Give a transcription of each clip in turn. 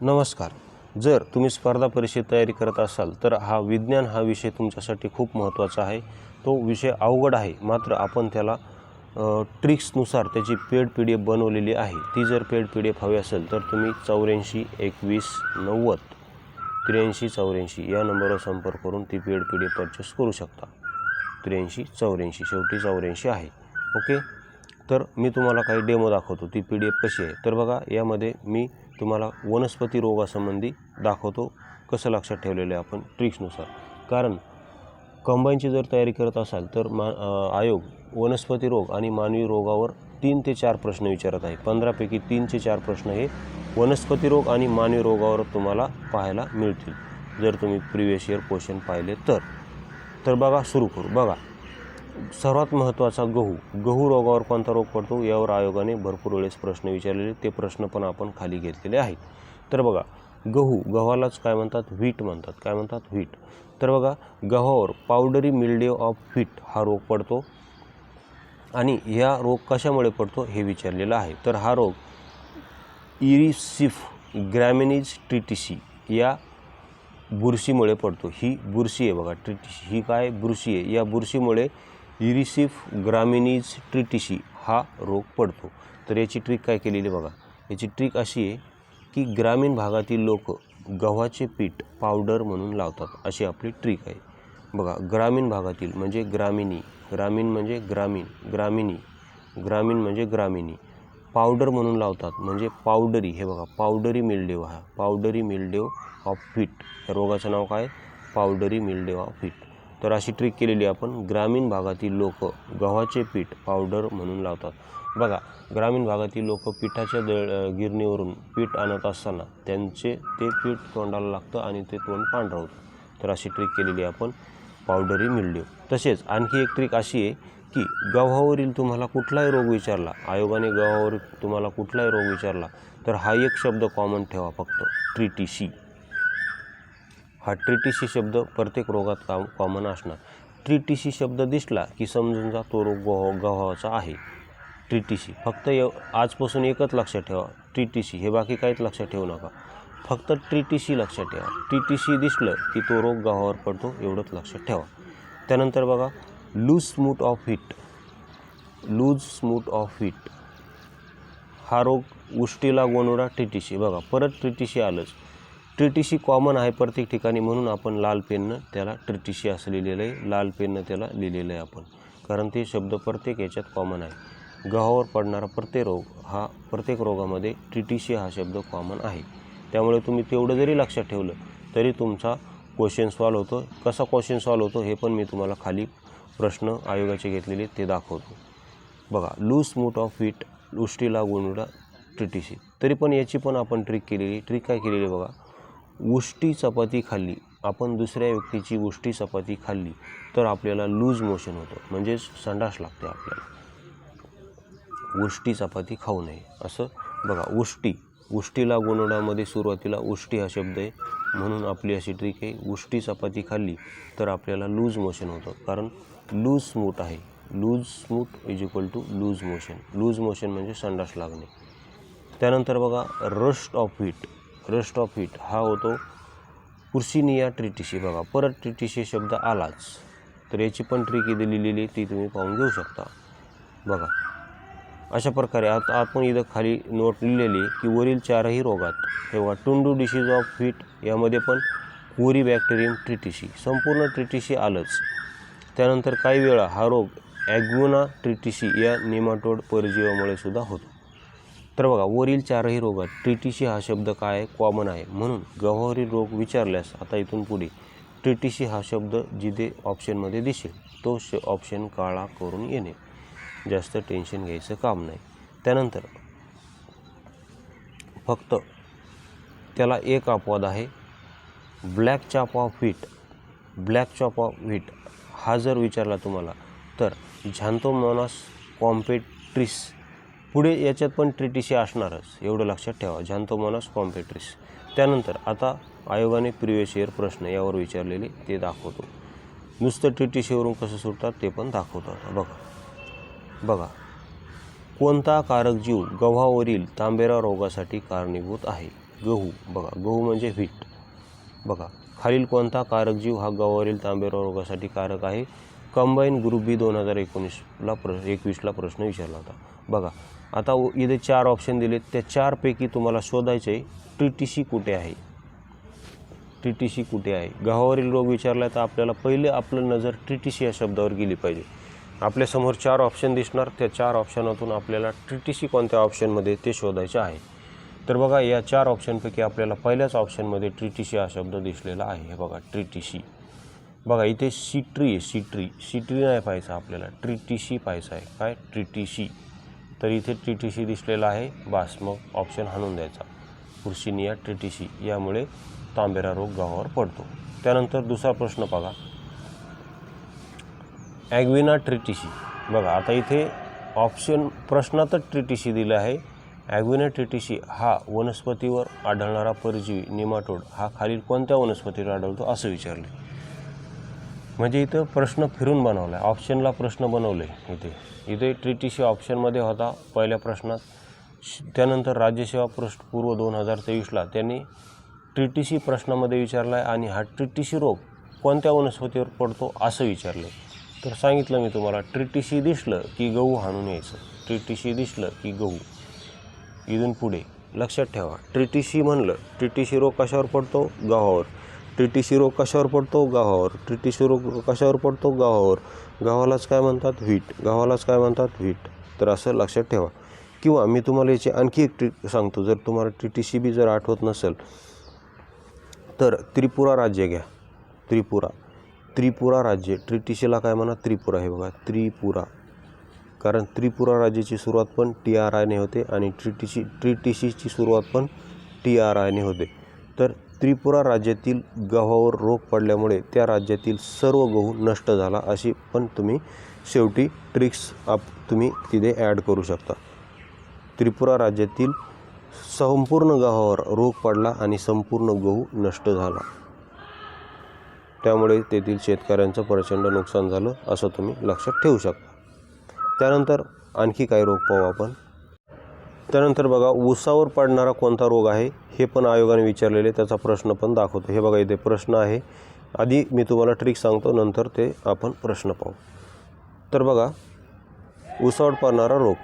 नमस्कार. जर तुम्ही स्पर्धा परीक्षेत तयारी करत असाल तर हा विज्ञान हा विषय तुमच्यासाठी खूप महत्त्वाचा आहे. तो विषय अवघड आहे मात्र आपण त्याला ट्रिक्सनुसार त्याची पेड पी डी एफ बनवलेली आहे. ती जर पेड पी डी एफ हवी असेल तर तुम्ही चौऱ्याऐंशी एकवीस नव्वद त्र्याऐंशी चौऱ्याऐंशी या नंबरवर संपर्क करून ती paid P D F purchase करू शकता. त्र्याऐंशी चौऱ्याऐंशी शेवटी चौऱ्याऐंशी आहे. ओके? तर मी तुम्हाला काही डेमो दाखवतो. ती पी डी एफ कशी आहे? तर बघा यामध्ये मी तुम्हाला वनस्पती रोगासंबंधी दाखवतो कसं लक्षात ठेवलेलं आहे आपण ट्रिक्सनुसार. कारण कंबाईनची जर तयारी करत असाल तर मा आयोग वनस्पती रोग आणि मानवी रोगावर तीन ते चार प्रश्न विचारत आहे. पंधरापैकी तीन ते चार प्रश्न हे वनस्पती रोग आणि मानवी रोगावर तुम्हाला पाहायला मिळतील. जर तुम्ही प्रिवियस इयर क्वेश्चन पाहिले तर. तर बघा सुरू करू. बघा. सर्वात महत्त्वाचा गहू. गहू रोगावर कोणता रोग पडतो यावर आयोगाने भरपूर वेळेस प्रश्न विचारलेले. ते प्रश्न पण आपण खाली घेतलेले आहेत. तर बघा गहू गव्हालाच काय म्हणतात? व्हीट म्हणतात. काय म्हणतात? व्हीट तर बघा गव्हावर पावडरी मिल्डे ऑफ व्हीट हा रोग पडतो. आणि या रोग कशामुळे पडतो हे विचारलेलं आहे. तर हा रोग इरिसिफ ग्रॅमिनीज ट्रिटिसी या बुरशीमुळे पडतो. ही बुरशी आहे बघा ट्रिटिसी. ही काय? बुरशी आहे. या बुरशीमुळे युरिसिफ ग्रामिनीज ट्रिटिशी हा रोग पडतो. तर याची ट्रिक काय केलेली बघा. याची ट्रिक अशी आहे की ग्रामीण भागातील लोक गव्हाचे पीठ पावडर म्हणून लावतात. अशी आपली ट्रिक आहे. बघा ग्रामीण भागातील म्हणजे ग्रामिणी ग्रामीण म्हणजे ग्रामीण ग्रामिणी ग्रामीण म्हणजे ग्रामिणी. पावडर म्हणून लावतात म्हणजे पावडरी हे बघा पावडरी मिल्डेव हा. पावडरी मिल्डेव ऑफ फिट या रोगाचं नाव काय? पावडरी मिल्डेव ऑफ फिट तर अशी ट्रिक केलेली आपण ग्रामीण भागातील लोक गव्हाचे पीठ पावडर म्हणून लावतात. बघा ग्रामीण भागातील लोक पिठाच्या दळ गिरणीवरून पीठ आणत असताना त्यांचे ते पीठ तोंडाला लागतं आणि ते तोंड पांढरं होतं तर अशी ट्रिक केलेली आपण पावडरी मिळली. तसेच आणखी एक ट्रिक अशी आहे की गव्हावरील तुम्हाला कुठलाही रोग विचारला आयोगाने गव्हावर तुम्हाला कुठलाही रोग विचारला तर हा एक शब्द कॉमन ठेवा फक्त. ट्रिटिशी हा ट्रिटिसी शब्द प्रत्येक रोगात काम कॉमन असणार. ट्रिटिशी शब्द दिसला की समजून जा तो रोग गव्हा गव्हाचा आहे. ट्रिटिशी फक्त एव आजपासून एकच लक्षात ठेवा. ट्रिटिशी हे बाकी काहीच लक्षात ठेवू नका. फक्त ट्रिटिशी लक्षात ठेवा. ट्रिटिशी दिसलं की तो रोग गव्हावर पडतो एवढंच लक्षात ठेवा. त्यानंतर बघा loose smut of wheat loose smut of wheat हा रोग उष्टीला गोनोरा ट्रिटिशी बघा परत ट्रिटिशी आलंच. ट्रिटिशी कॉमन आहे प्रत्येक ठिकाणी म्हणून आपण लाल पेननं त्याला ट्रिटिशी असं लिहिलेलं आहे. लाल पेननं त्याला लिहिलेलं आहे आपण. कारण ते शब्द प्रत्येक याच्यात कॉमन आहे. गव्हावर पडणारा प्रत्येक रोग हा प्रत्येक रोगामध्ये ट्रिटिशी हा शब्द कॉमन आहे. त्यामुळे तुम्ही तेवढं जरी लक्षात ठेवलं तरी तुमचा क्वेश्चन सॉल्व होतो. कसा क्वेश्चन सॉल्व होतो हे पण मी तुम्हाला खाली प्रश्न आयोगाचे घेतलेले ते दाखवतो. बघा लूज स्मूट ऑफ वीट उष्टीला गुणुडा ट्रिटिशी. तरी पण याची पण आपण ट्रिक केलेली ट्रिक काय केलेली बघा? उष्टी चपाती खाल्ली. आपण दुसऱ्या व्यक्तीची उष्टी चपाती खाल्ली तर आपल्याला लूज मोशन होतं. म्हणजेच संडास लागते आपल्याला. उष्टी चपाती खाऊ नये. असं बघा उष्टी उष्टीला गोनोडामध्ये सुरुवातीला उष्टी हा शब्द आहे. म्हणून आपली अशी ट्रिक आहे उष्टी चपाती खाल्ली तर आपल्याला लूज मोशन होतं. कारण लूज स्मूट आहे. Loose smut is equal to loose motion. Loose motion म्हणजे संडास लागणे. त्यानंतर बघा rust of wheat rust of wheat हा होतो पुर्सिनिया ट्रिटिशी बघा परत ट्रिटिशी शब्द आलाच. तर याची पण ट्रिक इथे लिहिलेली आहे, ती तुम्ही पाहून घेऊ शकता. बघा अशा प्रकारे आता आपण इथं खाली नोट लिहिलेली की वरील चारही रोगात तेव्हा टुंडू डिशीज ऑफ फिट यामध्ये पण कोरी बॅक्टेरियम ट्रिटिशी संपूर्ण ट्रिटिशी आलंच. त्यानंतर काही वेळा हा रोग ॲग्युना ट्रिटिशी या नेमाटोड परजीवामुळे सुद्धा होतो. तर बघा वरील चारही रोगात ट्रिटिशी हा शब्द काय कॉमन आहे? म्हणून गव्हावरील रोग विचारल्यास आता इथून पुढे ट्रिटिशी हा शब्द जिथे ऑप्शनमध्ये दिसेल तो श ऑप्शन काळा करून येणे. जास्त टेन्शन घ्यायचं काम नाही. त्यानंतर फक्त त्याला एक अपवाद आहे. Black chaff of wheat. Black chaff of wheat हा जर विचारला तुम्हाला तर झांतोमोनास कॉम्पेट्रिस पुढे याच्यात पण ट्रिटिशी असणारच एवढं लक्षात ठेवा. झॅन्थोमॉनास कॉम्पेट्रिस त्यानंतर आता आयोगाने प्रिवियस इयर प्रश्न यावर विचारलेले ते दाखवतो. नुसतं ट्रिटिशीवरून कसं सुटतात ते पण दाखवतो आता बघा. बघा. कोणता कारक जीव गव्हावरील तांबेरा रोगासाठी कारणीभूत आहे? गहू. बघा. गहू म्हणजे व्हीट बघा. खालील कोणता कारक जीव हा गव्हावरील तांबेरा रोगासाठी कारक आहे? कंबाईन ग्रुप बी दोन हजार एकोणीसला प्र एकवीसला प्रश्न विचारला होता. बघा. आता इथे चार ऑप्शन दिलेत. त्या चारपैकी तुम्हाला शोधायचे आहे टी टी सी कुठे आहे? टी टी सी कुठे आहे? गव्हावरील रोग विचारला तर आपल्याला पहिले आपलं नजर टी टी सी या शब्दावर गेली पाहिजे. आपल्यासमोर चार ऑप्शन दिसणार. त्या चार ऑप्शनातून आपल्याला टी टी सी कोणत्या ऑप्शनमध्ये ते शोधायचे आहे? तर बघा या चार ऑप्शनपैकी आपल्याला पहिल्याच ऑप्शनमध्ये टी टी सी हा शब्द दिसलेला आहे. हे बघा टी टी सी बघा इथे सिट्री आहे. सिट्री सिट्री नाही पाहायचं आपल्याला. टी टी सी पाहायचं आहे. काय? ट्री टी सी तर इथे टी टी सी दिसलेला आहे. बास मग ऑप्शन हाणून द्यायचा. पुर्शिनिया टी टी सी यामुळे तांबेरा रोग गावावर पडतो. त्यानंतर दुसरा प्रश्न बघा. ॲग्विना ट्रिटिशी बघा आता इथे ऑप्शन प्रश्नातच ट्रिटिशी दिलं आहे. ॲग्विना ट्रिटिशी हा वनस्पतीवर आढळणारा परजीवी निमाटोड. हा खालील कोणत्या वनस्पतीवर आढळतो असं विचारले. म्हणजे इथं प्रश्न फिरून बनवला आहे ऑप्शनला प्रश्न बनवले इथे. इथे ट्रिटिशी ऑप्शनमध्ये होता पहिल्या प्रश्नात. त्यानंतर राज्यसेवा पृष्ठ पूर्व दोन हजार तेवीसला त्यांनी ट्रिटिशी प्रश्नामध्ये विचारला आहे आणि हा ट्रिटिशी रोग कोणत्या वनस्पतीवर पडतो असं विचारलं तर सांगितलं मी तुम्हाला ट्रिटिशी दिसलं की गहू हाणून यायचं. ट्रिटिशी दिसलं की गहू. इथून पुढे लक्षात ठेवा ट्रिटिशी म्हणलं ट्रिटिशी रोग कशावर पडतो? गव्हावर. ट्रिटिशी रोग कशावर पडतो? गव्हावर ट्रिटिशी रोग कशावर पडतो? गव्हावर गव्हालाच काय म्हणतात? व्हीट गव्हालाच काय म्हणतात? व्हीट तर असं लक्षात ठेवा. किंवा मी तुम्हाला याची आणखी एक ट्री सांगतो. जर तुम्हाला ट्रिटिशी बी जर आठवत नसेल तर त्रिपुरा राज्य घ्या. त्रिपुरा. त्रिपुरा राज्य. ट्रिटिशीला काय म्हणा त्रिपुरा हे बघा. त्रिपुरा. कारण त्रिपुरा राज्याची सुरुवात पण टी आर आयने होते आणि ट्रिटिशी ट्रिटिशीची सुरुवात पण टी आर आयने होते. तर त्रिपुरा राज्यातील गव्हावर रोग पडल्यामुळे त्या राज्यातील सर्व गहू नष्ट झाला अशी पण तुम्ही शेवटी ट्रिक्स आप तुम्ही तिथे ॲड करू शकता. त्रिपुरा राज्यातील संपूर्ण गव्हावर रोग पडला आणि संपूर्ण गहू नष्ट झाला. त्यामुळे तेथील शेतकऱ्यांचं प्रचंड नुकसान झालं असं तुम्ही लक्षात ठेवू शकता. त्यानंतर आणखी काय रोग पाहू आपण. त्यानंतर बघा ऊसावर पडणारा कोणता रोग आहे हे पण आयोगाने विचारलेले त्याचा प्रश्न पण दाखवतो. हे बघा इथे प्रश्न आहे. आधी मी तुम्हाला ट्रिक सांगतो नंतर ते आपण प्रश्न पाहू. तर बघा ऊसावर पडणारा रोग.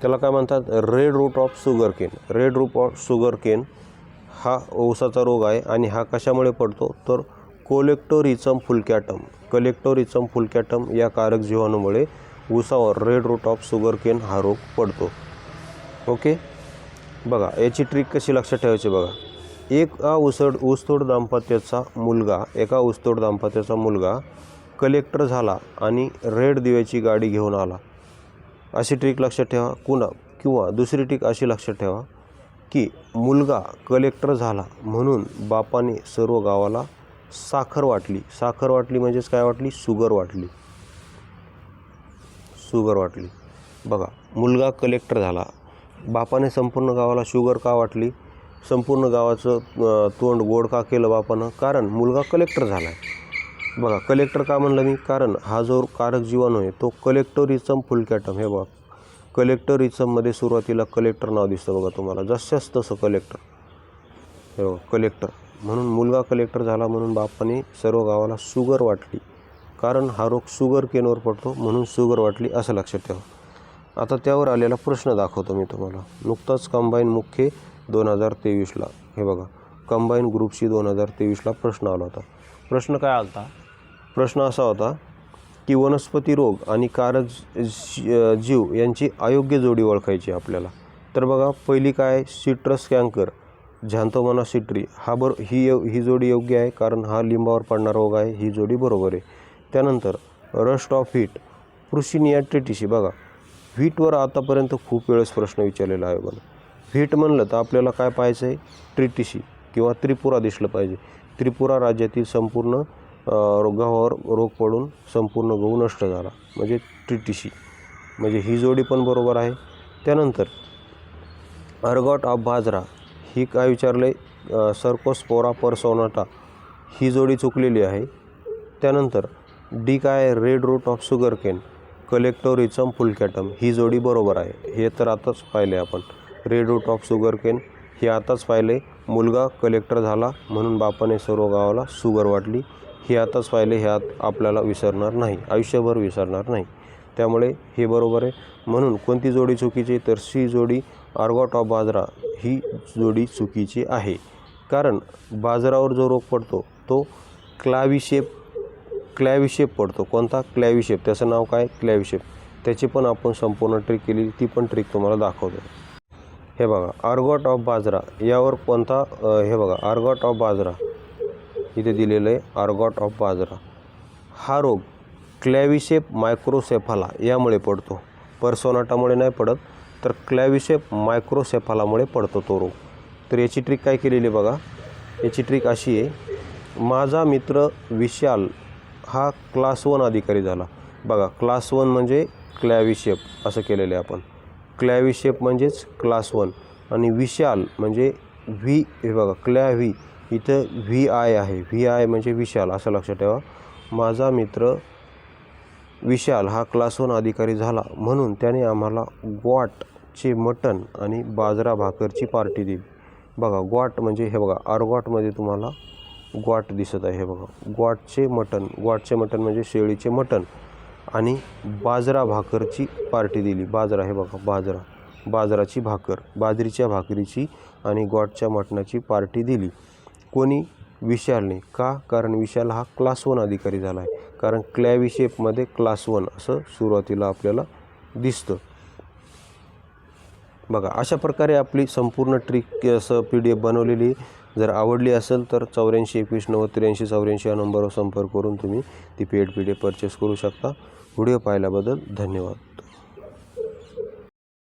त्याला काय म्हणतात? Red rot of sugarcane red rot of sugarcane हा ऊसाचा रोग आहे आणि हा कशामुळे पडतो? तर कोलेक्टोरिचम फुलकॅटम कलेक्टोरिचम फुलकॅटम या कारक जीवाणूमुळे ऊसावर red rot of sugar cane हा रोग पडतो. ओके? बघा याची ट्रिक कशी लक्षात ठेवायची बघा. एका उसड ऊसतोड दाम्पत्याचा मुलगा एका ऊसतोड दाम्पत्याचा मुलगा कलेक्टर झाला आणि रेड दिव्याची गाडी घेऊन आला. अशी ट्रिक लक्षात ठेवा. कुणा किंवा दुसरी ट्रिक अशी लक्षात ठेवा की मुलगा कलेक्टर झाला म्हणून बापाने सर्व गावाला साखर वाटली. साखर वाटली म्हणजेच काय वाटली? शुगर वाटली. शुगर वाटली. बघा मुलगा कलेक्टर झाला. बापाने संपूर्ण गावाला शुगर का वाटली? संपूर्ण गावाचं तोंड गोड का केलं बापानं? कारण मुलगा कलेक्टर झाला आहे बघा कलेक्टर का म्हणलं मी? कारण हा जो कारक जीवाणू आहे तो कलेक्टोरिझम फुलकॅटम हे बघा कलेक्टोरिझममध्ये सुरुवातीला कलेक्टर नाव दिसतं बघा तुम्हाला. जसंच तसं कलेक्टर हे बघा कलेक्टर म्हणून मुलगा कलेक्टर झाला म्हणून बापाने सर्व गावाला शुगर वाटली. कारण हा रोग शुगर केनवर पडतो म्हणून शुगर वाटली असं लक्षात ठेवा. आता त्यावर आलेला प्रश्न दाखवतो मी तुम्हाला. नुकताच कंबाईन मुख्य दोन हजार तेवीसला. हे बघा कंबाईन ग्रुपशी दोन हजार तेवीसला प्रश्न आला होता. प्रश्न काय आला होता प्रश्न असा होता की वनस्पती रोग आणि कारक जीव यांची अयोग्य जोडी ओळखायची आपल्याला. तर बघा पहिली काय? सिट्रस कँकर झांतोमाना सिट्री हा बर ही ही जोडी योग्य आहे कारण हा लिंबावर पडणारा रोग आहे ही जोडी बरोबर आहे. त्यानंतर रस्ट ऑफ हिट प्रुशिनिया ट्रिटिशी बघा व्हीटवर आतापर्यंत खूप वेळेस प्रश्न विचारलेला आहे बघा व्हीट म्हणलं तर आपल्याला काय पाहायचं आहे ट्रिटिशी किंवा त्रिपुरा दिसलं पाहिजे. त्रिपुरा राज्यातील संपूर्ण अं, रोगावर रोग पडून संपूर्ण गहू नष्ट झाला. म्हणजे ट्रिटिशी म्हणजे ही जोडी पण बरोबर आहे. त्यानंतर अर्गॉट ऑफ बाजरा ही काय विचारले सर्कोस्पोरा परसोनाटा ही जोडी चुकलेली आहे. त्यानंतर डी काय? Red rot of sugar cane कलेक्टोरिचम फुलकॅटम ही जोडी बरोबर आहे. हे तर आताच पाहिले आपण. रेड रूट ऑफ शुगरकेन हे आताच पाहिले. मुलगा कलेक्टर झाला म्हणून बापाने सर्व गावाला सुगर वाटली. हे आताच पाहिले हे आत आपल्याला विसरणार नाही. आयुष्यभर विसरणार नाही. त्यामुळे हे बरोबर आहे. म्हणून कोणती जोडी चुकीची तर सी जोडी आर्गॉट ऑफ बाजरा ही जोडी चुकीची आहे. कारण बाजारावर जो रोग पडतो तो क्लाविशेप क्लॅविशेप पडतो. कोणता? क्लॅविशेप. त्याचं नाव काय? क्लॅविशेप. त्याची पण आपण संपूर्ण ट्रिक केली. ती पण ट्रिक तुम्हाला दाखवतो. हे बघा. आर्गॉट ऑफ बाजरा यावर कोणता हे बघा. आर्गॉट ऑफ बाजरा इथे दिलेलं आहे. आर्गॉट ऑफ बाजरा हा रोग क्लॅविशेप मायक्रोसेफाला यामुळे पडतो. पर्सोनाटामुळे नाही पडत तर क्लॅविशेप मायक्रोसेफालामुळे पडतो तो रोग. तर याची ट्रिक काय केलेली आहे बघा. याची ट्रिक अशी आहे. माझा मित्र विशाल हा क्लास वन अधिकारी झाला. बघा क्लास वन म्हणजे क्लॅविशेप असं केलेलं आहे आपण. क्लॅविशेप म्हणजेच क्लास वन. आणि विशाल म्हणजे व्ही हे बघा क्लॅ व्ही इथं व्ही आय आहे. व्ही आय म्हणजे विशाल असं लक्षात ठेवा. माझा मित्र विशाल हा क्लास वन अधिकारी झाला. म्हणून त्याने आम्हाला ग्वाटचे मटण आणि बाजरा भाकरची पार्टी दिली. बघा ग्वाट म्हणजे हे बघा आरगॉटमध्ये तुम्हाला ग्वाट दिसत आहे हे बघा. ग्वाटचे मटण ग्वाटचे मटण म्हणजे शेळीचे मटण आणि बाजरा भाकरची पार्टी दिली. बाजरा हे बघा बाजरा. बाजराची भाकर बाजरीच्या भाकरीची आणि ग्वाटच्या मटणाची पार्टी दिली. कोणी विशालने का? कारण विशाल हा क्लास वन अधिकारी झाला आहे. कारण क्लॅविशेपमध्ये क्लास वन असं सुरुवातीला आपल्याला दिसतं. बघा अशा प्रकारे आपली संपूर्ण ट्रिक असं पी डी एफ बनवलेली जर आवडली असेल तर चौऱ्याऐंशी एकवीस नव्वद त्र्याऐंशी चौऱ्याऐंशी या नंबरवर संपर्क करून तुम्ही ती paid P D F purchase करू शकता. व्हिडिओ पाहिल्याबद्दल धन्यवाद.